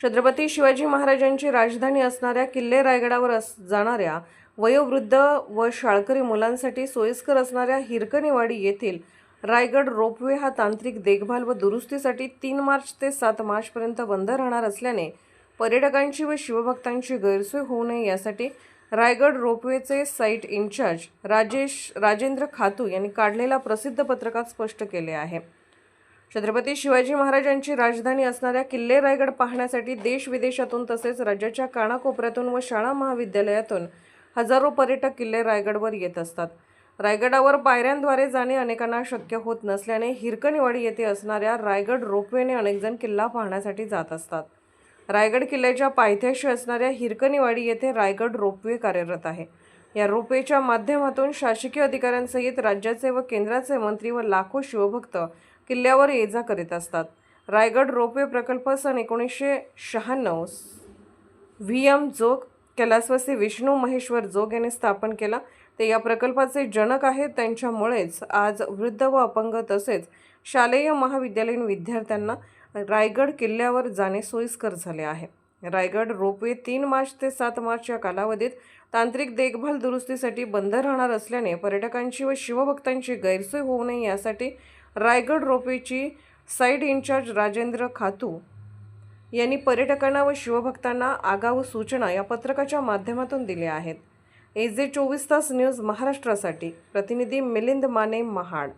छत्रपती शिवाजी महाराजांची राजधानी असणाऱ्या किल्ले रायगडावर अस जाणाऱ्या वयोवृद्ध व शाळकरी मुलांसाठी सोयीस्कर असणाऱ्या हिरकणीवाडी येथील रायगड रोपवे हा तांत्रिक देखभाल व दुरुस्तीसाठी तीन मार्च ते सात मार्चपर्यंत बंद राहणार असल्याने पर्यटकांची व शिवभक्तांची गैरसोय होऊ नये यासाठी रायगड रोपवेचे साईट इन्चार्ज राजेश राजेंद्र खातू यांनी काढलेल्या प्रसिद्ध पत्रकात स्पष्ट केले आहे. छत्रपती शिवाजी महाराजांची राजधानी असणाऱ्या किल्ले रायगड पाहण्यासाठी देश विदेशातून तसेच राज्याच्या कानाकोपऱ्यातून व शाळा महाविद्यालयातून हजारो पर्यटक किल्ले रायगडवर येत असतात. रायगडावर पायऱ्यांद्वारे जाणे अनेकांना शक्य होत नसल्याने हिरकणीवाडी येथे असणाऱ्या रायगड रोपवेने अनेकजण किल्ला पाहण्यासाठी जात असतात. रायगड किल्ल्याच्या पायथ्याशी असणाऱ्या हिरकणीवाडी येथे रायगड रोपवे कार्यरत आहे. या रोपेच्या माध्यमातून शासकीय अधिकाऱ्यांसहित राज्याचे व केंद्राचे मंत्री व लाखो शिवभक्त किल्ल्यावर ये जा करीत असतात. रायगड रोपवे प्रकल्प सन एकोणीसशे शहाण्णव व्ही एम जोग कैलासवासी विष्णू महेश्वर जोग यांनी स्थापन केला. ते या प्रकल्पाचे जनक आहेत. त्यांच्यामुळेच आज वृद्ध व अपंग तसेच शालेय महाविद्यालयीन विद्यार्थ्यांना रायगड किल्ल्यावर जाणे सोयीस्कर झाले आहे. रायगड रोपवे तीन मार्च ते सात मार्च या कालावधीत तांत्रिक देखभाल दुरुस्तीसाठी बंद राहणार असल्याने पर्यटकांची व शिवभक्तांची गैरसोय होऊ नये यासाठी Raigad रोपवेची side in charge Rajendra Khatu यांनी पर्यटकांना व शिवभक्तांना आगाऊ सूचना या पत्रकाच्या माध्यमातून दिल्या आहेत. ए जे चोवीस तास न्यूज महाराष्ट्रासाठी प्रतिनिधी मिलिंद माने महाड.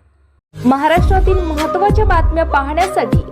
महाराष्ट्रातील महत्त्वाच्या बातम्या पाहण्यासाठी